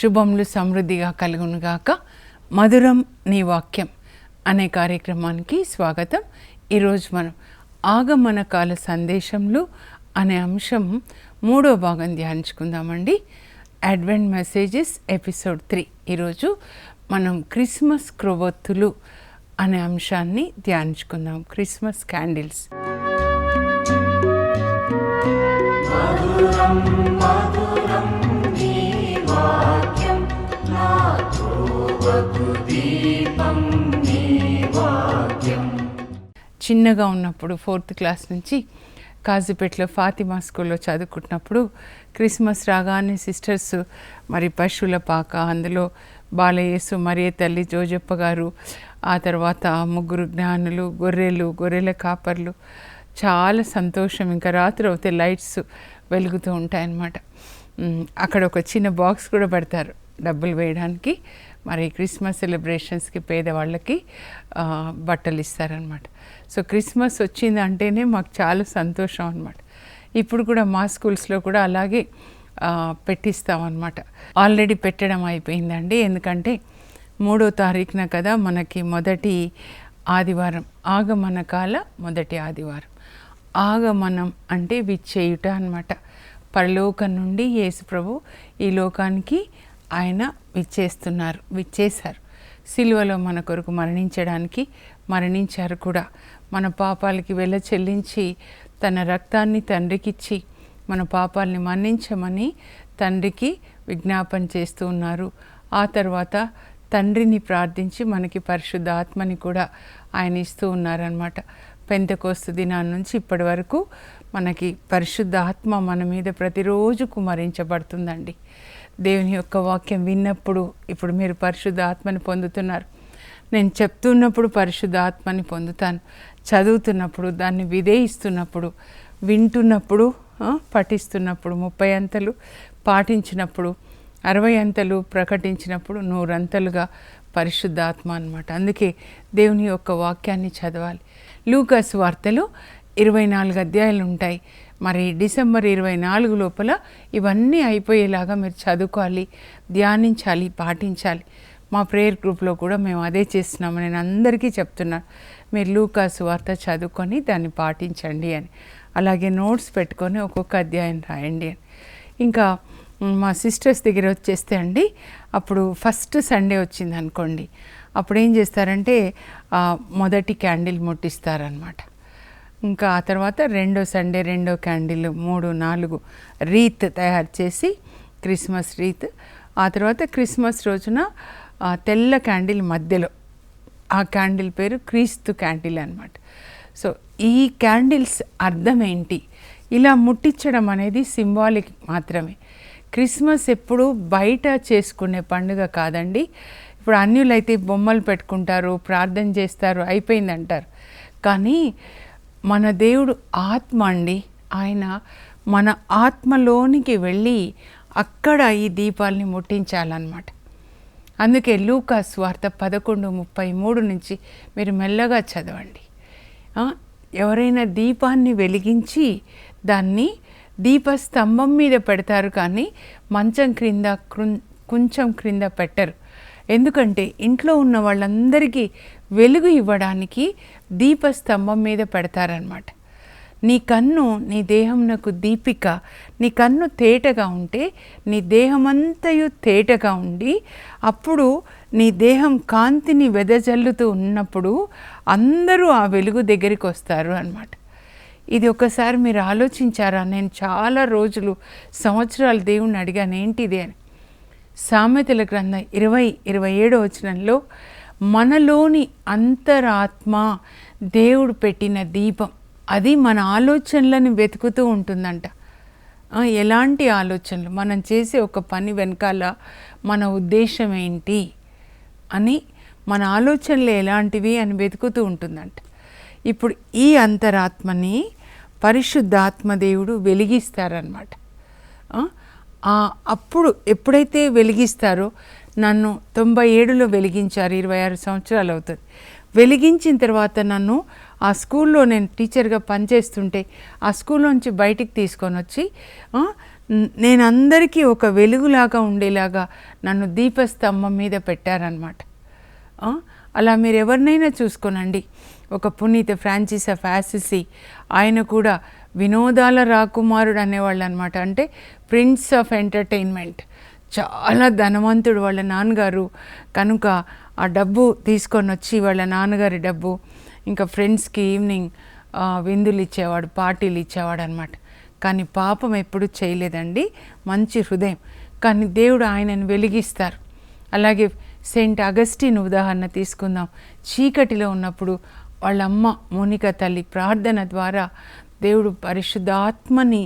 శుభములు సమృద్ధిగా కలుగునుగాక మధురం నీ వాక్యం అనే కార్యక్రమానికి స్వాగతం ఈరోజు మనం ఆగమన కాల సందేశంలో అనే అంశం మూడో భాగం ధ్యానించుకుందామండి అడ్వెంట్ మెసేజెస్ ఎపిసోడ్ త్రీ ఈరోజు మనం క్రిస్మస్ క్రొవ్వొత్తులు అనే అంశాన్ని ధ్యానించుకుందాం క్రిస్మస్ క్యాండిల్స్ చిన్నగా ఉన్నప్పుడు ఫోర్త్ క్లాస్ నుంచి కాజీపేటలో ఫాతిమా స్కూల్లో చదువుకుంటున్నప్పుడు క్రిస్మస్ రాగానే సిస్టర్స్ మరి పశువుల పాక అందులో బాలయేసు మరియ తల్లి జోజప్ప గారు ఆ తర్వాత ముగ్గురు జ్ఞానులు గొర్రెలు గొర్రెల కాపర్లు చాలా సంతోషం ఇంకా రాత్రి అవుతే లైట్స్ వెలుగుతూ ఉంటాయన్నమాట అక్కడ ఒక చిన్న బాక్స్ కూడా పెడతారు డబ్బులు వేయడానికి మరి క్రిస్మస్ సెలబ్రేషన్స్కి పేదవాళ్ళకి బట్టలు ఇస్తారనమాట సో క్రిస్మస్ వచ్చిందంటేనే మాకు చాలా సంతోషం అనమాట ఇప్పుడు కూడా మా స్కూల్స్లో కూడా అలాగే పెట్టిస్తామన్నమాట ఆల్రెడీ పెట్టడం అయిపోయిందండి ఎందుకంటే మూడో తారీఖున కదా మనకి మొదటి ఆదివారం ఆగమన కాల మొదటి ఆదివారం ఆగమనం అంటే విచ్చేయుట అనమాట పరలోకం నుండి యేసుప్రభు ఈ లోకానికి ఆయన విచ్చేస్తున్నారు విచ్చేశారు సిలువలో మన కొరకు మరణించడానికి మరణించారు కూడా మన పాపాలకి వెళ్ళ చెల్లించి తన రక్తాన్ని తండ్రికిచ్చి మన పాపాలని మన్నించమని తండ్రికి విజ్ఞాపన చేస్తూ ఉన్నారు ఆ తర్వాత తండ్రిని ప్రార్థించి మనకి పరిశుద్ధ ఆత్మని కూడా ఆయన ఇస్తూ ఉన్నారనమాట కోస్తు దినాన్ని నుంచి ఇప్పటి వరకు మనకి పరిశుద్ధ ఆత్మ మన మీద ప్రతిరోజు కుమరించబడుతుందండి దేవుని యొక్క వాక్యం విన్నప్పుడు ఇప్పుడు మీరు పరిశుద్ధ ఆత్మని పొందుతున్నారు నేను చెప్తున్నప్పుడు పరిశుద్ధ ఆత్మని పొందుతాను చదువుతున్నప్పుడు దాన్ని విధేయిస్తున్నప్పుడు వింటున్నప్పుడు పఠిస్తున్నప్పుడు ముప్పై అంతలు పాటించినప్పుడు అరవై అంతలు ప్రకటించినప్పుడు నూరంతలుగా ఆత్మ అనమాట అందుకే దేవుని యొక్క వాక్యాన్ని చదవాలి లూకాసు వార్తలు ఇరవై నాలుగు అధ్యాయాలు ఉంటాయి మరి డిసెంబర్ ఇరవై నాలుగు లోపల ఇవన్నీ అయిపోయేలాగా మీరు చదువుకోవాలి ధ్యానించాలి పాటించాలి మా ప్రేయర్ గ్రూప్లో కూడా మేము అదే చేస్తున్నాము నేను అందరికీ చెప్తున్నాను మీరు లూకాసు వార్త చదువుకొని దాన్ని పాటించండి అని అలాగే నోట్స్ పెట్టుకొని ఒక్కొక్క అధ్యాయం రాయండి అని ఇంకా మా సిస్టర్స్ దగ్గర వచ్చేస్తే అండి అప్పుడు ఫస్ట్ సండే వచ్చింది అనుకోండి అప్పుడు ఏం చేస్తారంటే మొదటి క్యాండిల్ ముట్టిస్తారనమాట ఇంకా ఆ తర్వాత రెండో సండే రెండో క్యాండిల్ మూడు నాలుగు రీత్ తయారు చేసి క్రిస్మస్ రీత్ ఆ తర్వాత క్రిస్మస్ రోజున తెల్ల క్యాండిల్ మధ్యలో ఆ క్యాండిల్ పేరు క్రీస్తు క్యాండిల్ అనమాట సో ఈ క్యాండిల్స్ అర్థం ఏంటి ఇలా ముట్టించడం అనేది సింబాలిక్ మాత్రమే క్రిస్మస్ ఎప్పుడు బయట చేసుకునే పండుగ కాదండి ఇప్పుడు అన్యులైతే బొమ్మలు పెట్టుకుంటారు ప్రార్థన చేస్తారు అయిపోయిందంటారు కానీ మన దేవుడు ఆత్మ అండి ఆయన మన ఆత్మలోనికి వెళ్ళి అక్కడ ఈ దీపాల్ని ముట్టించాలన్నమాట అందుకే లూకా స్వార్థ పదకొండు ముప్పై మూడు నుంచి మీరు మెల్లగా చదవండి ఎవరైనా దీపాన్ని వెలిగించి దాన్ని దీపస్తంభం మీద పెడతారు కానీ మంచం క్రింద కొంచెం క్రింద పెట్టరు ఎందుకంటే ఇంట్లో ఉన్న వాళ్ళందరికీ వెలుగు ఇవ్వడానికి దీపస్తంభం మీద పెడతారనమాట నీ కన్ను నీ దేహంనకు దీపిక నీ కన్ను తేటగా ఉంటే నీ దేహమంతయు తేటగా ఉండి అప్పుడు నీ దేహం కాంతిని వెదజల్లుతూ ఉన్నప్పుడు అందరూ ఆ వెలుగు దగ్గరికి వస్తారు అనమాట ఇది ఒకసారి మీరు ఆలోచించారా నేను చాలా రోజులు సంవత్సరాలు దేవుణ్ణి అడిగాను ఏంటిది అని సామెతల గ్రంథం ఇరవై ఇరవై ఏడో వచనంలో మనలోని అంతరాత్మ దేవుడు పెట్టిన దీపం అది మన ఆలోచనలను వెతుకుతూ ఉంటుందంట ఎలాంటి ఆలోచనలు మనం చేసే ఒక పని వెనకాల మన ఉద్దేశం ఏంటి అని మన ఆలోచనలు ఎలాంటివి అని వెతుకుతూ ఉంటుందంట ఇప్పుడు ఈ అంతరాత్మని పరిశుద్ధాత్మ దేవుడు వెలిగిస్తారనమాట అప్పుడు ఎప్పుడైతే వెలిగిస్తారో నన్ను తొంభై ఏడులో వెలిగించారు ఇరవై ఆరు సంవత్సరాలు అవుతుంది వెలిగించిన తర్వాత నన్ను ఆ స్కూల్లో నేను టీచర్గా పనిచేస్తుంటే ఆ స్కూల్లోంచి బయటికి తీసుకొని వచ్చి నేను అందరికీ ఒక వెలుగులాగా ఉండేలాగా నన్ను దీపస్తంభం మీద పెట్టారనమాట అలా మీరు ఎవరినైనా చూసుకోనండి ఒక పునీత ఫ్రాన్సిస్ ఆఫ్ యాసిసి ఆయన కూడా వినోదాల రాకుమారుడు అనేవాళ్ళు అనమాట అంటే ప్రిన్స్ ఆఫ్ ఎంటర్టైన్మెంట్ చాలా ధనవంతుడు వాళ్ళ నాన్నగారు కనుక ఆ డబ్బు తీసుకొని వచ్చి వాళ్ళ నాన్నగారి డబ్బు ఇంకా ఫ్రెండ్స్కి ఈవినింగ్ విందులు ఇచ్చేవాడు పార్టీలు ఇచ్చేవాడు అనమాట కానీ పాపం ఎప్పుడు చేయలేదండి మంచి హృదయం కానీ దేవుడు ఆయనను వెలిగిస్తారు అలాగే సెయింట్ అగస్టిన్ ఉదాహరణ తీసుకుందాం చీకటిలో ఉన్నప్పుడు వాళ్ళ అమ్మ మోనిక తల్లి ప్రార్థన ద్వారా దేవుడు పరిశుద్ధ ఆత్మని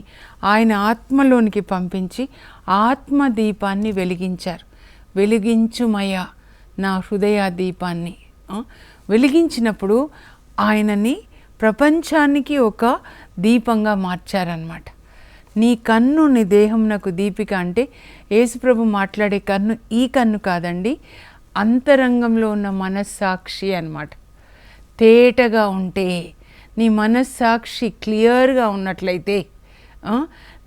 ఆయన ఆత్మలోనికి పంపించి ఆత్మ దీపాన్ని వెలిగించారు వెలిగించుమయ నా హృదయ దీపాన్ని వెలిగించినప్పుడు ఆయనని ప్రపంచానికి ఒక దీపంగా మార్చారనమాట నీ కన్ను నీ దేహం నాకు దీపిక అంటే యేసుప్రభు మాట్లాడే కన్ను ఈ కన్ను కాదండి అంతరంగంలో ఉన్న మనస్సాక్షి అనమాట తేటగా ఉంటే నీ మనస్సాక్షి క్లియర్గా ఉన్నట్లయితే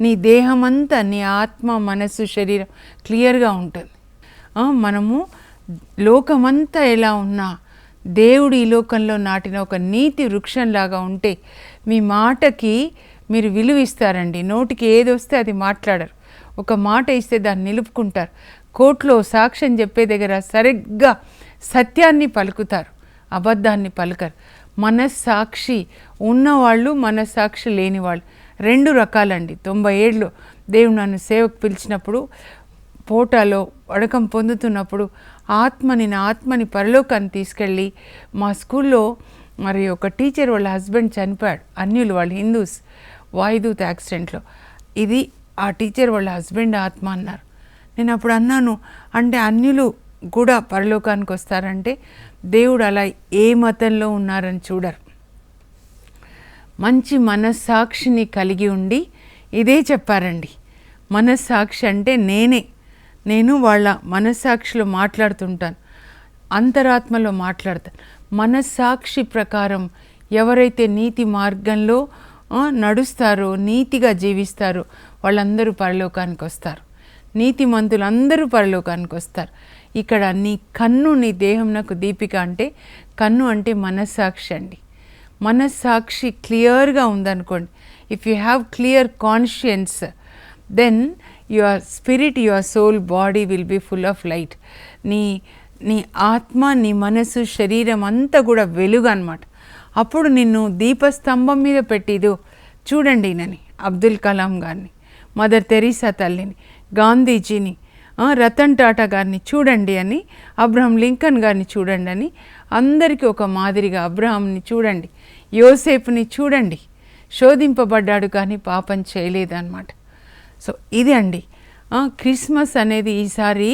నీ దేహమంతా నీ ఆత్మ మనస్సు శరీరం క్లియర్గా ఉంటుంది మనము లోకమంతా ఎలా ఉన్నా దేవుడు ఈ లోకంలో నాటిన ఒక నీతి వృక్షంలాగా ఉంటే మీ మాటకి మీరు విలువిస్తారండి నోటికి ఏది వస్తే అది మాట్లాడరు ఒక మాట ఇస్తే దాన్ని నిలుపుకుంటారు కోర్టులో సాక్ష్యం చెప్పే దగ్గర సరిగ్గా సత్యాన్ని పలుకుతారు అబద్ధాన్ని పలుకరు మనస్సాక్షి ఉన్నవాళ్ళు మనస్సాక్షి లేనివాళ్ళు రెండు రకాలండి తొంభై ఏళ్ళు దేవుడు నన్ను సేవకు పిలిచినప్పుడు పోటాలో వడకం పొందుతున్నప్పుడు ఆత్మని నా ఆత్మని పరలోకాన్ని తీసుకెళ్ళి మా స్కూల్లో మరి ఒక టీచర్ వాళ్ళ హస్బెండ్ చనిపోయాడు అన్యులు వాళ్ళు హిందూస్ వాయిదూత్ యాక్సిడెంట్లో ఇది ఆ టీచర్ వాళ్ళ హస్బెండ్ ఆత్మ అన్నారు నేను అప్పుడు అన్నాను అంటే అన్యులు కూడా పరలోకానికి వస్తారంటే దేవుడు అలా ఏ మతంలో ఉన్నారని చూడరు మంచి మనస్సాక్షిని కలిగి ఉండి ఇదే చెప్పారండి మనస్సాక్షి అంటే నేనే నేను వాళ్ళ మనస్సాక్షిలో మాట్లాడుతుంటాను అంతరాత్మలో మాట్లాడతాను మనస్సాక్షి ప్రకారం ఎవరైతే నీతి మార్గంలో నడుస్తారో నీతిగా జీవిస్తారో వాళ్ళందరూ పరలోకానికి వస్తారు నీతి మంతులు అందరూ పరలోకానికి వస్తారు ఇక్కడ నీ కన్ను నీ దేహం నాకు దీపిక అంటే కన్ను అంటే మనస్సాక్షి అండి మనస్సాక్షి క్లియర్గా ఉందనుకోండి if you have clear conscience then your spirit your soul body will be full of light నీ నీ ఆత్మ నీ మనసు శరీరం అంతా కూడా వెలుగు అనమాట అప్పుడు నిన్ను దీపస్తంభం మీద పెట్టిదు చూడండి నని అబ్దుల్ కలాం గారిని మదర్ తెరీసా తల్లిని గాంధీజీని రతన్ టాటా గారిని చూడండి అని అబ్రహం లింకన్ గారిని చూడండి అని అందరికీ ఒక మాదిరిగా అబ్రహాంని చూడండి యోసేపుని చూడండి శోధింపబడ్డాడు కానీ పాపం చేయలేదన్నమాట సో ఇది అండి క్రిస్మస్ అనేది ఈసారి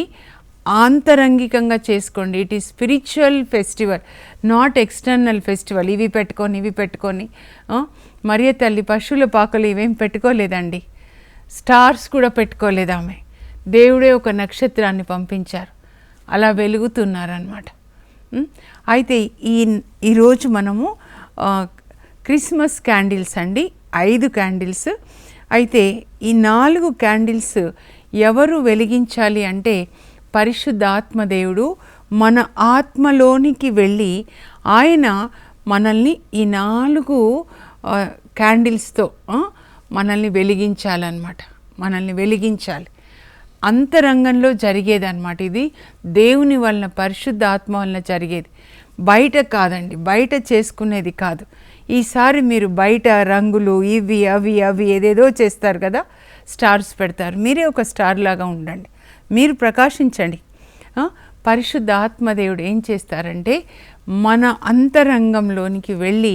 ఆంతరంగికంగా చేసుకోండి it is spiritual festival not external festival ఇవి పెట్టుకొని ఇవి పెట్టుకొని మరియ తల్లి పశువుల పాకలు ఇవేం పెట్టుకోలేదండి స్టార్స్ కూడా పెట్టుకోలేదు ఆమె దేవుడే ఒక నక్షత్రాన్ని పంపించారు అలా వెలుగుతున్నారనమాట అయితే ఈ ఈరోజు మనము క్రిస్మస్ క్యాండిల్స్ అండి ఐదు క్యాండిల్స్ అయితే ఈ నాలుగు క్యాండిల్స్ ఎవరు వెలిగించాలి అంటే పరిశుద్ధాత్మ దేవుడు మన ఆత్మలోనికి వెళ్ళి ఆయన మనల్ని ఈ నాలుగు క్యాండిల్స్తో మనల్ని వెలిగించాలన్నమాట మనల్ని వెలిగించాలి అంతరంగంలో జరిగేది అనమాట ఇది దేవుని వలన పరిశుద్ధ ఆత్మ వలన జరిగేది బయట కాదండి బయట చేసుకునేది కాదు ఈసారి మీరు బయట రంగులు ఇవి అవి అవి ఏదేదో చేస్తారు కదా స్టార్స్ పెడతారు మీరే ఒక స్టార్ లాగా ఉండండి మీరు ప్రకాశించండి పరిశుద్ధ ఆత్మదేవుడు ఏం చేస్తారంటే మన అంతరంగంలోనికి వెళ్ళి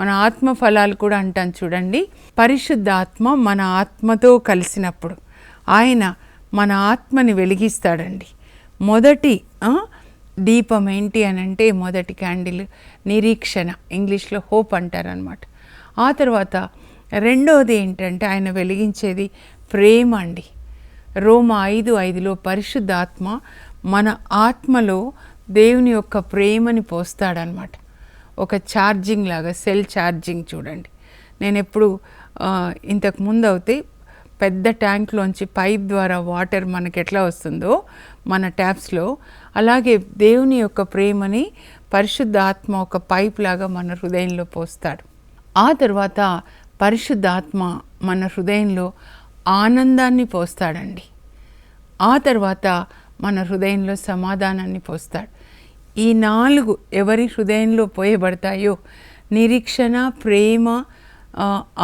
మన ఆత్మ ఫలాలు కూడా అంటాం చూడండి పరిశుద్ధ ఆత్మ మన ఆత్మతో కలిసినప్పుడు ఆయన మన ఆత్మని వెలిగిస్తాడండి మొదటి దీపం ఏంటి అని అంటే మొదటి క్యాండిల్ నిరీక్షణ ఇంగ్లీష్లో హోప్ అంటారనమాట ఆ తర్వాత రెండవది ఏంటంటే ఆయన వెలిగించేది ప్రేమ అండి రోమ ఐదు ఐదులో పరిశుద్ధాత్మ మన ఆత్మలో దేవుని యొక్క ప్రేమని పోస్తాడనమాట ఒక ఛార్జింగ్ లాగా సెల్ ఛార్జింగ్ చూడండి నేను ఎప్పుడు ఇంతకు ముందు అయితే పెద్ద ట్యాంక్లోంచి పైప్ ద్వారా వాటర్ మనకి ఎట్లా వస్తుందో మన ట్యాప్స్లో అలాగే దేవుని యొక్క ప్రేమని పరిశుద్ధ ఆత్మ ఒక పైప్ లాగా మన హృదయంలో పోస్తాడు ఆ తర్వాత పరిశుద్ధ ఆత్మ మన హృదయంలో ఆనందాన్ని పోస్తాడండి ఆ తర్వాత మన హృదయంలో సమాధానాన్ని పోస్తాడు ఈ నాలుగు ఎవరి హృదయంలో పోయబడతాయో నిరీక్షణ ప్రేమ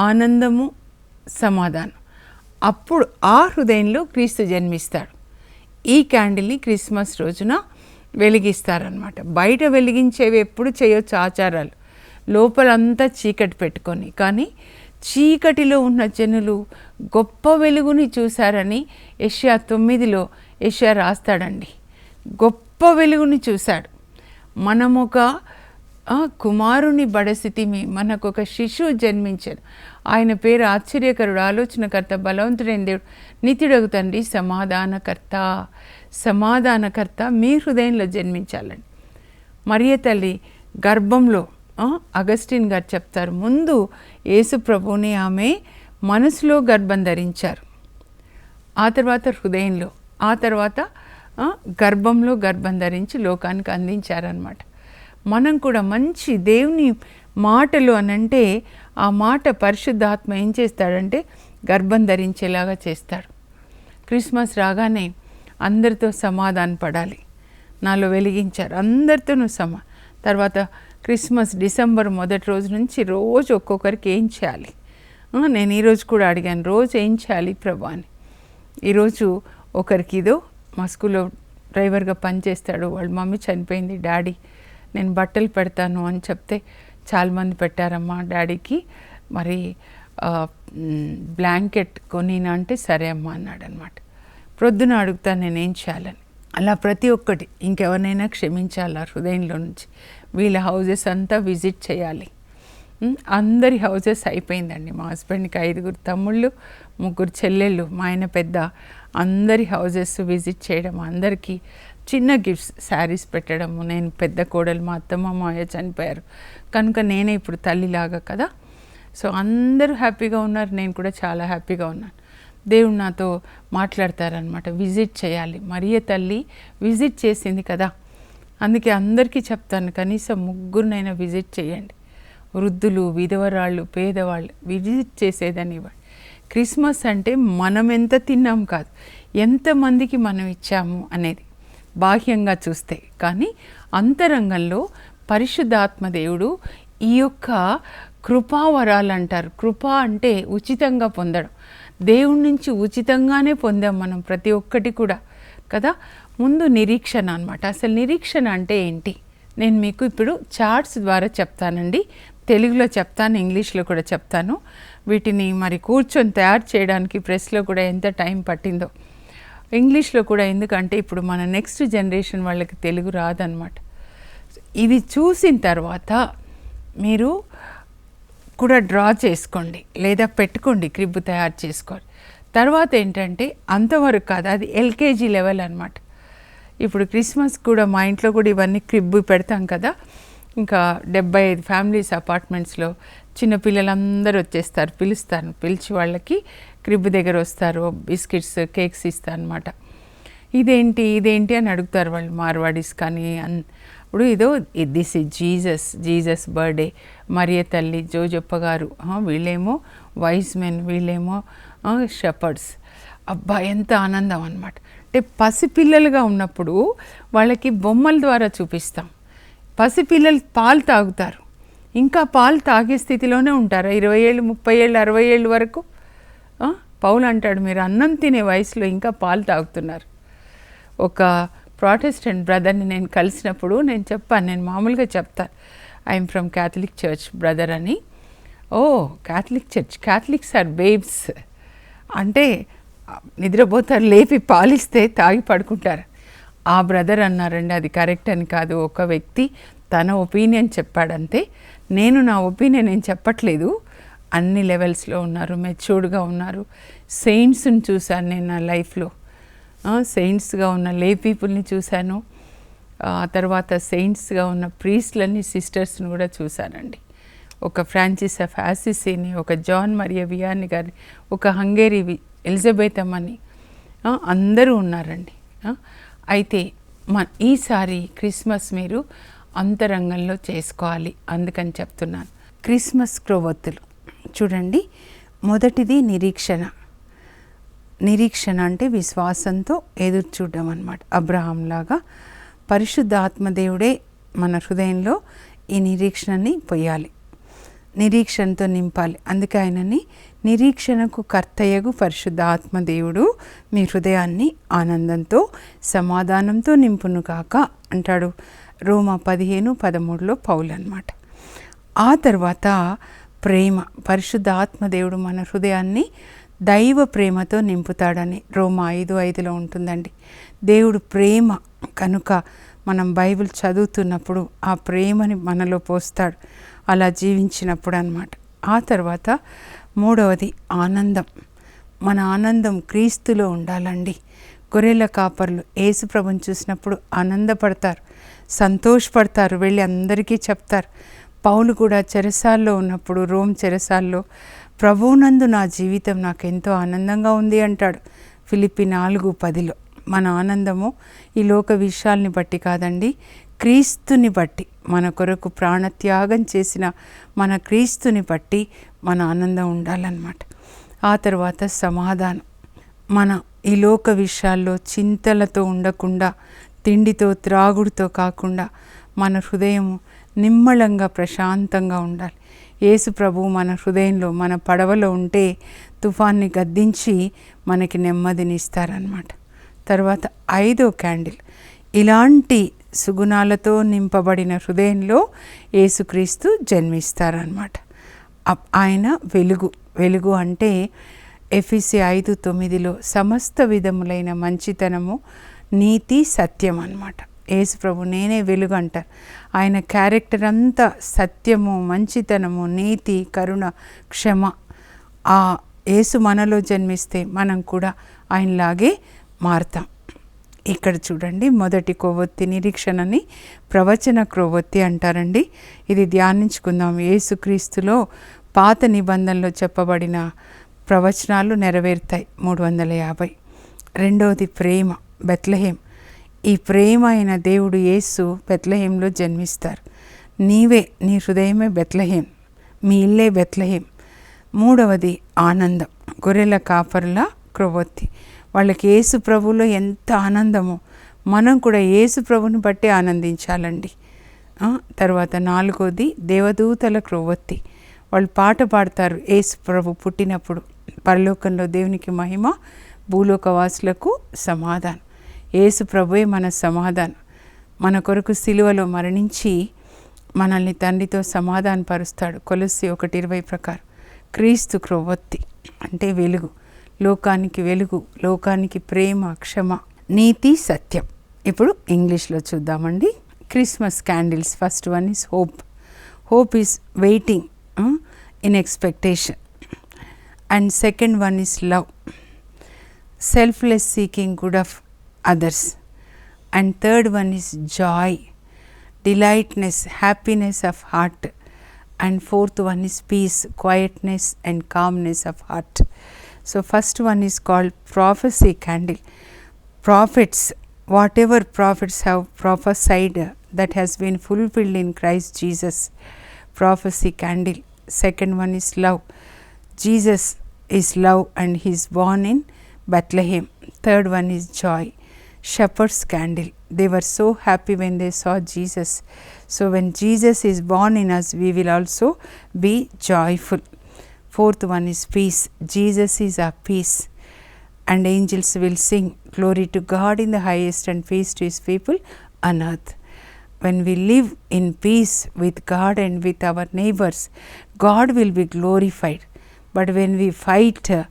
ఆనందము సమాధానం అప్పుడు ఆ హృదయంలో క్రీస్తు జన్మిస్తాడు ఈ క్యాండిల్ని క్రిస్మస్ రోజున వెలిగిస్తారనమాట బయట వెలిగించేవి ఎప్పుడు చేయొచ్చు ఆచారాలు లోపలంతా చీకటి పెట్టుకొని కానీ చీకటిలో ఉన్న జనులు గొప్ప వెలుగుని చూశారని ఏషియా తొమ్మిదిలో ఏషియా రాస్తాడండి గొప్ప వెలుగుని చూశాడు మనమొక కుమారుని మనకు మనకొక శిశువు జన్మించాడు ఆయన పేరు ఆశ్చర్యకరుడు ఆలోచనకర్త బలవంతుడైన దేవుడు నితిడగు తండ్రి సమాధానకర్త సమాధానకర్త మీ హృదయంలో జన్మించాలండి మరియ తల్లి గర్భంలో అగస్టిన్ గారు చెప్తారు ముందు యేసు ప్రభుని ఆమె మనసులో గర్భం ధరించారు ఆ తర్వాత హృదయంలో ఆ తర్వాత గర్భంలో గర్భం ధరించి లోకానికి అందించారనమాట మనం కూడా మంచి దేవుని మాటలు అని అంటే ఆ మాట పరిశుద్ధాత్మ ఏం చేస్తాడంటే గర్భం ధరించేలాగా చేస్తాడు క్రిస్మస్ రాగానే అందరితో సమాధాన పడాలి నాలో వెలిగించారు అందరితోనూ సమా తర్వాత క్రిస్మస్ డిసెంబర్ మొదటి రోజు నుంచి రోజు ఒక్కొక్కరికి ఏం చేయాలి నేను ఈరోజు కూడా అడిగాను రోజు ఏం చేయాలి ప్రభా అని ఈరోజు ఒకరికి ఇదో మా స్కూల్లో డ్రైవర్గా పనిచేస్తాడు వాళ్ళ మమ్మీ చనిపోయింది డాడీ నేను బట్టలు పెడతాను అని చెప్తే చాలామంది పెట్టారమ్మా డాడీకి మరి బ్లాంకెట్ కొనినా అంటే సరే అమ్మా అన్నాడు అనమాట ప్రొద్దున అడుగుతా నేనేం చేయాలని అలా ప్రతి ఒక్కటి ఇంకెవరినైనా క్షమించాలా హృదయంలో నుంచి వీళ్ళ హౌజెస్ అంతా విజిట్ చేయాలి అందరి హౌజెస్ అయిపోయిందండి మా హస్బెండ్కి ఐదుగురు తమ్ముళ్ళు ముగ్గురు చెల్లెళ్ళు మా ఆయన పెద్ద అందరి హౌజెస్ విజిట్ చేయడం అందరికీ చిన్న గిఫ్ట్స్ శారీస్ పెట్టడము నేను పెద్ద కోడలు మా అత్తమ్మ మాయ చనిపోయారు కనుక నేనే ఇప్పుడు తల్లిలాగా కదా సో అందరూ హ్యాపీగా ఉన్నారు నేను కూడా చాలా హ్యాపీగా ఉన్నాను దేవుడు నాతో మాట్లాడతారనమాట విజిట్ చేయాలి మరియ తల్లి విజిట్ చేసింది కదా అందుకే అందరికీ చెప్తాను కనీసం ముగ్గురునైనా విజిట్ చేయండి వృద్ధులు విధవరాళ్ళు పేదవాళ్ళు విజిట్ చేసేదని ఇవ్వండి క్రిస్మస్ అంటే మనం ఎంత తిన్నాం కాదు ఎంతమందికి మనం ఇచ్చాము అనేది బాహ్యంగా చూస్తే కానీ అంతరంగంలో పరిశుద్ధాత్మ దేవుడు ఈ యొక్క కృపావరాలు అంటారు కృప అంటే ఉచితంగా పొందడం దేవుడి నుంచి ఉచితంగానే పొందాం మనం ప్రతి ఒక్కటి కూడా కదా ముందు నిరీక్షణ అనమాట అసలు నిరీక్షణ అంటే ఏంటి నేను మీకు ఇప్పుడు చార్ట్స్ ద్వారా చెప్తానండి తెలుగులో చెప్తాను ఇంగ్లీష్లో కూడా చెప్తాను వీటిని మరి కూర్చొని తయారు చేయడానికి ప్రెస్లో కూడా ఎంత టైం పట్టిందో ఇంగ్లీష్లో కూడా ఎందుకంటే ఇప్పుడు మన నెక్స్ట్ జనరేషన్ వాళ్ళకి తెలుగు రాదనమాట ఇది చూసిన తర్వాత మీరు కూడా డ్రా చేసుకోండి లేదా పెట్టుకోండి క్రిబ్ తయారు చేసుకోండి తర్వాత ఏంటంటే అంతవరకు కాదు అది ఎల్కేజీ లెవెల్ అనమాట ఇప్పుడు క్రిస్మస్ కూడా మా ఇంట్లో కూడా ఇవన్నీ క్రిబ్ పెడతాం కదా ఇంకా డెబ్బై ఐదు ఫ్యామిలీస్ అపార్ట్మెంట్స్లో చిన్నపిల్లలందరూ వచ్చేస్తారు పిలుస్తారు పిలిచి వాళ్ళకి క్రిబ్ దగ్గర వస్తారు బిస్కెట్స్ కేక్స్ ఇస్తా అనమాట ఇదేంటి ఇదేంటి అని అడుగుతారు వాళ్ళు మార్వాడీస్ కానీ అన్ ఇప్పుడు ఇదో this is Jesus Jesus birthday Mariya తల్లి జోజప్ప గారు వీళ్ళేమో వైస్ మెన్ వీళ్ళేమో షపర్డ్స్ అబ్బా ఎంత ఆనందం అనమాట అంటే పసిపిల్లలుగా ఉన్నప్పుడు వాళ్ళకి బొమ్మల ద్వారా చూపిస్తాం పసిపిల్లలు పాలు తాగుతారు ఇంకా పాలు తాగే స్థితిలోనే ఉంటారు ఇరవై ఏళ్ళు ముప్పై ఏళ్ళు అరవై ఏళ్ళు వరకు పౌలు అంటాడు మీరు అన్నం తినే వయసులో ఇంకా పాలు తాగుతున్నారు ఒక ప్రాటెస్టెంట్ బ్రదర్ని నేను కలిసినప్పుడు నేను చెప్పాను నేను మామూలుగా చెప్తాను I'm from Catholic church brother అని ఓ Catholic church Catholics are babes అంటే నిద్రపోతారు లేపి పాలిస్తే తాగి పడుకుంటారు ఆ బ్రదర్ అన్నారండి అది కరెక్ట్ అని కాదు ఒక వ్యక్తి తన ఒపీనియన్ చెప్పాడంతే నేను నా ఒపీనియన్ నేను చెప్పట్లేదు అన్ని లెవెల్స్లో ఉన్నారు మెచ్యూర్డ్గా ఉన్నారు సెయింట్స్ని చూశాను నేను నా లైఫ్లో సెయింట్స్గా ఉన్న లే పీపుల్ని చూశాను ఆ తర్వాత సెయింట్స్గా ఉన్న ప్రీస్ట్లని సిస్టర్స్ని కూడా చూశానండి ఒక ఫ్రాన్సిస్ ఆఫ్ యాసిసీని ఒక జాన్ మరియ వియాని గారిని ఒక హంగేరీ ఎలిజబెత్ అమ్మని అందరూ ఉన్నారండి అయితే మన ఈసారి క్రిస్మస్ మీరు అంతరంగంలో చేసుకోవాలి అందుకని చెప్తున్నాను క్రిస్మస్ క్రొవ్వొత్తులు చూడండి మొదటిది నిరీక్షణ నిరీక్షణ అంటే విశ్వాసంతో ఎదురు చూడడం అనమాట అబ్రహంలాగా పరిశుద్ధ ఆత్మదేవుడే మన హృదయంలో ఈ నిరీక్షణని పోయాలి నిరీక్షణతో నింపాలి అందుకే ఆయనని నిరీక్షణకు కర్తయ్యగు పరిశుద్ధ ఆత్మదేవుడు మీ హృదయాన్ని ఆనందంతో సమాధానంతో నింపును కాక అంటాడు రోమా పదిహేను పదమూడులో పౌలు అనమాట ఆ తర్వాత ప్రేమ పరిశుద్ధ ఆత్మదేవుడు మన హృదయాన్ని దైవ ప్రేమతో నింపుతాడని రోమ ఐదు ఐదులో ఉంటుందండి దేవుడు ప్రేమ కనుక మనం బైబిల్ చదువుతున్నప్పుడు ఆ ప్రేమని మనలో పోస్తాడు అలా జీవించినప్పుడు అనమాట ఆ తర్వాత మూడవది ఆనందం మన ఆనందం క్రీస్తులో ఉండాలండి గొర్రెల కాపర్లు ఏసుప్రభుని చూసినప్పుడు ఆనందపడతారు సంతోషపడతారు వెళ్ళి అందరికీ చెప్తారు పౌలు కూడా చెరసాల్లో ఉన్నప్పుడు రోమ్ చెరసాల్లో ప్రభువునందు నా జీవితం నాకు ఎంతో ఆనందంగా ఉంది అంటాడు ఫిలిపి నాలుగు పదిలో మన ఆనందము ఈ లోక విషయాల్ని బట్టి కాదండి క్రీస్తుని బట్టి మన కొరకు ప్రాణత్యాగం చేసిన మన క్రీస్తుని బట్టి మన ఆనందం ఉండాలన్నమాట ఆ తర్వాత సమాధానం మన ఈ లోక విషయాల్లో చింతలతో ఉండకుండా తిండితో త్రాగుడితో కాకుండా మన హృదయము నిమ్మళంగా ప్రశాంతంగా ఉండాలి యేసు ప్రభు మన హృదయంలో మన పడవలో ఉంటే తుఫాన్ని గద్దించి మనకి నెమ్మదినిస్తారనమాట తర్వాత ఐదో క్యాండిల్ ఇలాంటి సుగుణాలతో నింపబడిన హృదయంలో యేసుక్రీస్తు జన్మిస్తారనమాట ఆయన వెలుగు వెలుగు అంటే ఎఫ్ఈసి ఐదు తొమ్మిదిలో సమస్త విధములైన మంచితనము నీతి సత్యం అన్నమాట ప్రభు నేనే వెలుగు అంటారు ఆయన క్యారెక్టర్ అంతా సత్యము మంచితనము నీతి కరుణ క్షమ ఆ యేసు మనలో జన్మిస్తే మనం కూడా ఆయనలాగే మారుతాం ఇక్కడ చూడండి మొదటి కొవ్వొత్తి నిరీక్షణని ప్రవచన క్రొవ్వొత్తి అంటారండి ఇది ధ్యానించుకుందాం యేసుక్రీస్తులో పాత నిబంధనలో చెప్పబడిన ప్రవచనాలు నెరవేరుతాయి మూడు వందల యాభై రెండవది ప్రేమ బెత్లహేం ఈ ప్రేమ అయిన దేవుడు యేసు బెత్లహేంలో జన్మిస్తారు నీవే నీ హృదయమే బెత్లహేం మీ ఇల్లే బెత్లహేం మూడవది ఆనందం గొర్రెల కాపర్ల క్రవత్తి వాళ్ళకి యేసు ప్రభువులో ఎంత ఆనందమో మనం కూడా యేసు ప్రభుని బట్టి ఆనందించాలండి తర్వాత నాలుగోది దేవదూతల క్రవత్తి వాళ్ళు పాట పాడతారు యేసు ప్రభు పుట్టినప్పుడు పరలోకంలో దేవునికి మహిమ భూలోకవాసులకు సమాధానం యేసు ప్రభువే మన సమాధానం మన కొరకు సిలువలో మరణించి మనల్ని తండ్రితో సమాధానపరుస్తాడు కొలసి ఒకటి ఇరవై ప్రకారం క్రీస్తు క్రొవత్తి అంటే వెలుగు లోకానికి వెలుగు లోకానికి ప్రేమ క్షమ నీతి సత్యం ఇప్పుడు ఇంగ్లీష్లో చూద్దామండి Christmas candles first one is hope hope is waiting in expectation and second one is love selfless seeking good of others. And third one is joy, delightness, happiness of heart. And fourth one is peace, quietness and calmness of heart. So, first one is called prophecy candle. Prophets, whatever prophets have prophesied that has been fulfilled in Christ Jesus, prophecy candle. Second one is love. Jesus is love and he is born in Bethlehem. Third one is joy shepherd's candle. They were so happy when they saw Jesus. So, when Jesus is born in us, we will also be joyful. Fourth one is peace. Jesus is our peace. And angels will sing, Glory to God in the highest and peace to his people on earth. When we live in peace with God and with our neighbors, God will be glorified. But when we fight, uh,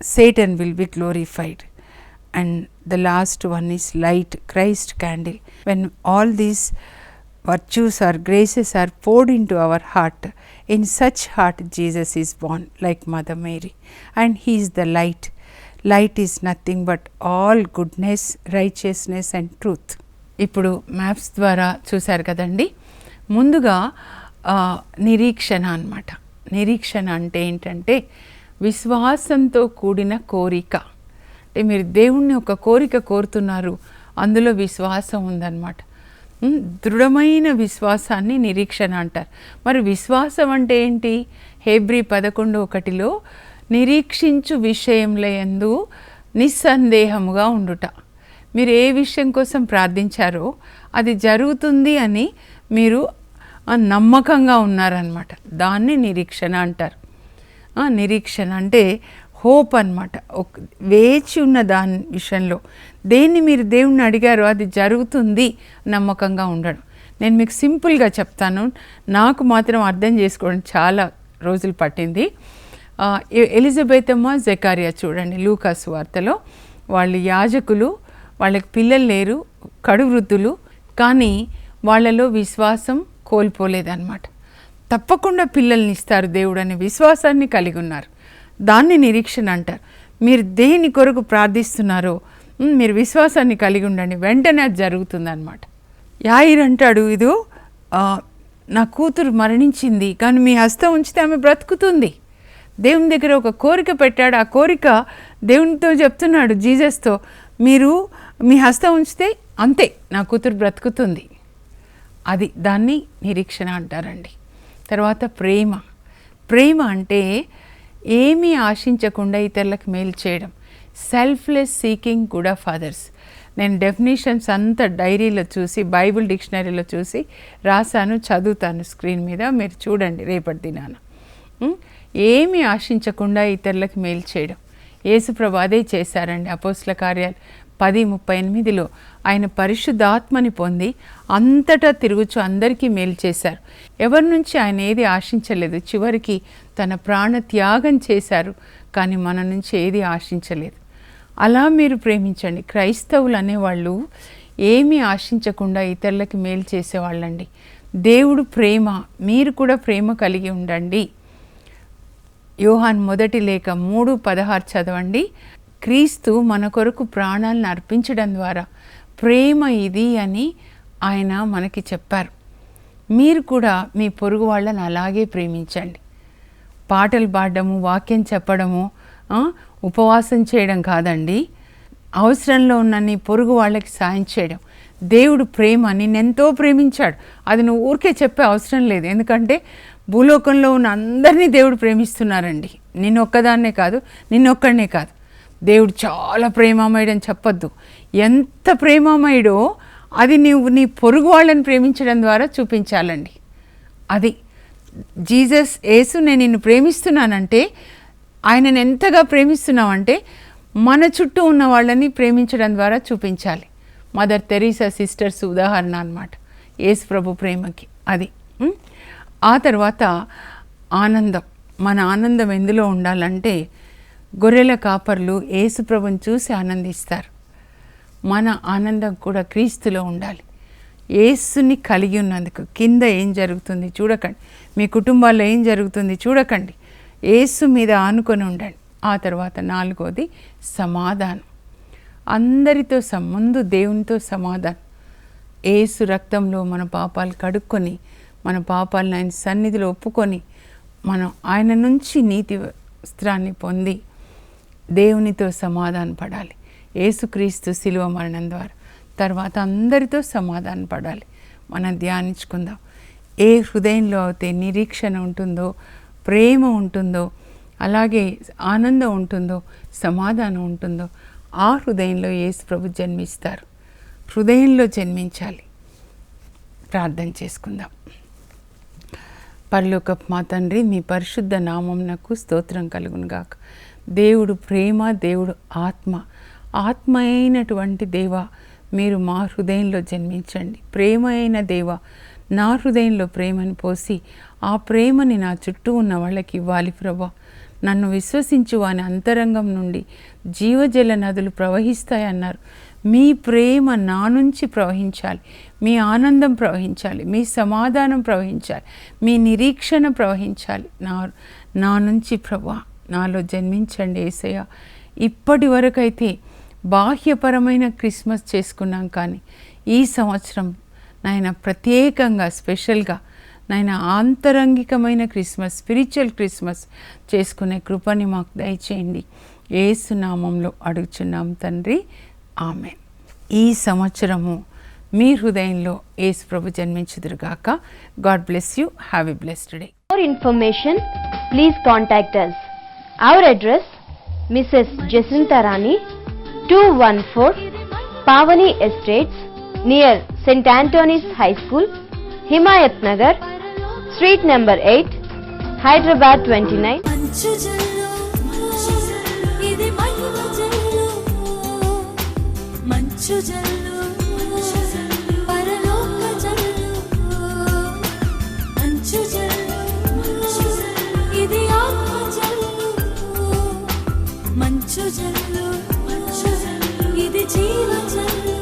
Satan will be glorified. And The last one is light, Christ candle. When all these virtues or graces are poured into our heart, in such heart Jesus is born like Mother Mary and He is the light. Light is nothing but all goodness, righteousness and truth. ఇప్పుడు maps ద్వారా చూశారు కదండి ముందుగా నిరీక్షణ అనమాట నిరీక్షణ అంటే ఏంటంటే విశ్వాసంతో కూడిన కోరిక అంటే మీరు దేవుణ్ణి ఒక కోరిక కోరుతున్నారు అందులో విశ్వాసం ఉందన్నమాట దృఢమైన విశ్వాసాన్ని నిరీక్షణ అంటారు మరి విశ్వాసం అంటే ఏంటి హేబ్రి పదకొండు ఒకటిలో నిరీక్షించు విషయంలో ఎందు నిస్సందేహముగా ఉండుట మీరు ఏ విషయం కోసం ప్రార్థించారో అది జరుగుతుంది అని మీరు నమ్మకంగా ఉన్నారనమాట దాన్ని నిరీక్షణ అంటారు నిరీక్షణ అంటే హోప్ అనమాట వేచి ఉన్న దాని విషయంలో దేన్ని మీరు దేవుణ్ణి అడిగారో అది జరుగుతుంది నమ్మకంగా ఉండడం నేను మీకు సింపుల్గా చెప్తాను నాకు మాత్రం అర్థం చేసుకోవడం చాలా రోజులు పట్టింది ఎలిజబెత్ అమ్మ జకారియా చూడండి లూకాస్ వార్తలో వాళ్ళు యాజకులు వాళ్ళకి పిల్లలు లేరు కడు వృద్ధులు కానీ వాళ్ళలో విశ్వాసం కోల్పోలేదన్నమాట తప్పకుండా పిల్లల్ని ఇస్తారు దేవుడు అనే విశ్వాసాన్ని కలిగి ఉన్నారు దాన్ని నిరీక్షణ అంటారు మీరు దేని కొరకు ప్రార్థిస్తున్నారో మీరు విశ్వాసాన్ని కలిగి ఉండండి వెంటనే అది అనమాట యాయిర్ అంటాడు ఇది నా కూతురు మరణించింది కానీ మీ హస్తం ఉంచితే ఆమె బ్రతుకుతుంది దేవుని దగ్గర ఒక కోరిక పెట్టాడు ఆ కోరిక దేవునితో చెప్తున్నాడు జీజస్తో మీరు మీ హస్తం ఉంచితే అంతే నా కూతురు బ్రతుకుతుంది అది దాన్ని నిరీక్షణ అంటారండి తర్వాత ప్రేమ ప్రేమ అంటే ఏమీ ఆశించకుండా ఇతరులకు మేలు చేయడం selfless seeking good of others నేను డెఫినేషన్స్ అంతా డైరీలో చూసి బైబిల్ డిక్షనరీలో చూసి రాశాను చదువుతాను స్క్రీన్ మీద మీరు చూడండి రేపటి దినాన ఏమీ ఆశించకుండా ఇతరులకు మేలు చేయడం యేసుప్రభు అదే చేశారండి అపోస్ల కార్యాలు పది ముప్పై ఎనిమిదిలో ఆయన పరిశుద్ధాత్మని పొంది అంతటా తిరుగుచు అందరికీ మేలు చేశారు ఎవరి నుంచి ఆయన ఏది ఆశించలేదు చివరికి తన ప్రాణ త్యాగం చేశారు కానీ మన నుంచి ఏది ఆశించలేదు అలా మీరు ప్రేమించండి క్రైస్తవులు అనేవాళ్ళు ఏమీ ఆశించకుండా ఇతరులకి మేలు చేసేవాళ్ళండి దేవుడు ప్రేమ మీరు కూడా ప్రేమ కలిగి ఉండండి యోహాన్ మొదటి లేఖ మూడు పదహారు చదవండి క్రీస్తు మన కొరకు ప్రాణాలను అర్పించడం ద్వారా ప్రేమ ఇది అని ఆయన మనకి చెప్పారు మీరు కూడా మీ పొరుగు వాళ్ళని అలాగే ప్రేమించండి పాటలు పాడడము వాక్యం చెప్పడము ఉపవాసం చేయడం కాదండి అవసరంలో ఉన్న నీ పొరుగు వాళ్ళకి సాయం చేయడం దేవుడు ప్రేమ ఎంతో ప్రేమించాడు అది నువ్వు ఊరికే చెప్పే అవసరం లేదు ఎందుకంటే భూలోకంలో ఉన్న అందరినీ దేవుడు ప్రేమిస్తున్నారండి నిన్నొక్కదాన్నే కాదు నిన్నొక్కడనే కాదు దేవుడు చాలా ప్రేమమయుడు అని చెప్పొద్దు ఎంత ప్రేమమయుడో అది నీవు నీ పొరుగు వాళ్ళని ప్రేమించడం ద్వారా చూపించాలండి అది జీసస్ యేసు నేను నిన్ను ప్రేమిస్తున్నానంటే ఆయనను ఎంతగా ప్రేమిస్తున్నావంటే మన చుట్టూ ఉన్న వాళ్ళని ప్రేమించడం ద్వారా చూపించాలి మదర్ తెరీసా సిస్టర్స్ ఉదాహరణ అనమాట యేసు ప్రభు ప్రేమకి అది ఆ తర్వాత ఆనందం మన ఆనందం ఎందులో ఉండాలంటే గొర్రెల కాపర్లు ఏసుప్రభుని చూసి ఆనందిస్తారు మన ఆనందం కూడా క్రీస్తులో ఉండాలి ఏసుని కలిగి ఉన్నందుకు కింద ఏం జరుగుతుంది చూడకండి మీ కుటుంబాల్లో ఏం జరుగుతుంది చూడకండి ఏసు మీద ఆనుకొని ఉండండి ఆ తర్వాత నాలుగోది సమాధానం అందరితో ముందు దేవునితో సమాధానం ఏసు రక్తంలో మన పాపాలు కడుక్కొని మన పాపాలను ఆయన సన్నిధిలో ఒప్పుకొని మనం ఆయన నుంచి నీతి వస్త్రాన్ని పొంది దేవునితో సమాధాన పడాలి ఏసుక్రీస్తు శిలువ మరణం ద్వారా తర్వాత అందరితో సమాధాన పడాలి మనం ధ్యానించుకుందాం ఏ హృదయంలో అయితే నిరీక్షణ ఉంటుందో ప్రేమ ఉంటుందో అలాగే ఆనందం ఉంటుందో సమాధానం ఉంటుందో ఆ హృదయంలో ఏసు ప్రభు జన్మిస్తారు హృదయంలో జన్మించాలి ప్రార్థన చేసుకుందాం పరలోకపు మా తండ్రి మీ పరిశుద్ధ నామంనకు స్తోత్రం కలుగునుగాక దేవుడు ప్రేమ దేవుడు ఆత్మ ఆత్మ అయినటువంటి దేవ మీరు మా హృదయంలో జన్మించండి ప్రేమ అయిన దేవ నా హృదయంలో ప్రేమను పోసి ఆ ప్రేమని నా చుట్టూ ఉన్న వాళ్ళకి ఇవ్వాలి ప్రభా నన్ను విశ్వసించు వాని అంతరంగం నుండి జీవజల నదులు ప్రవహిస్తాయన్నారు మీ ప్రేమ నా నుంచి ప్రవహించాలి మీ ఆనందం ప్రవహించాలి మీ సమాధానం ప్రవహించాలి మీ నిరీక్షణ ప్రవహించాలి నా నా నుంచి ప్రభా నాలో జన్మించండి ఏసయ్య ఇప్పటి అయితే బాహ్యపరమైన క్రిస్మస్ చేసుకున్నాం కానీ ఈ సంవత్సరం నాయన ప్రత్యేకంగా స్పెషల్గా నాయన ఆంతరంగికమైన క్రిస్మస్ స్పిరిచువల్ క్రిస్మస్ చేసుకునే కృపని మాకు దయచేయండి ఏసునామంలో అడుగుచున్నాం తండ్రి ఆమె ఈ సంవత్సరము మీ హృదయంలో ఏసు ప్రభు జన్మించుదురుగాక God bless you have a blessed day for information please contact us Our address, Mrs. Jacinta Rani, 214 Pavani Estates, near St. Anthony's High School, Himayat Nagar, Street number 8, Hyderabad 29. ఇది జీవ చల్లు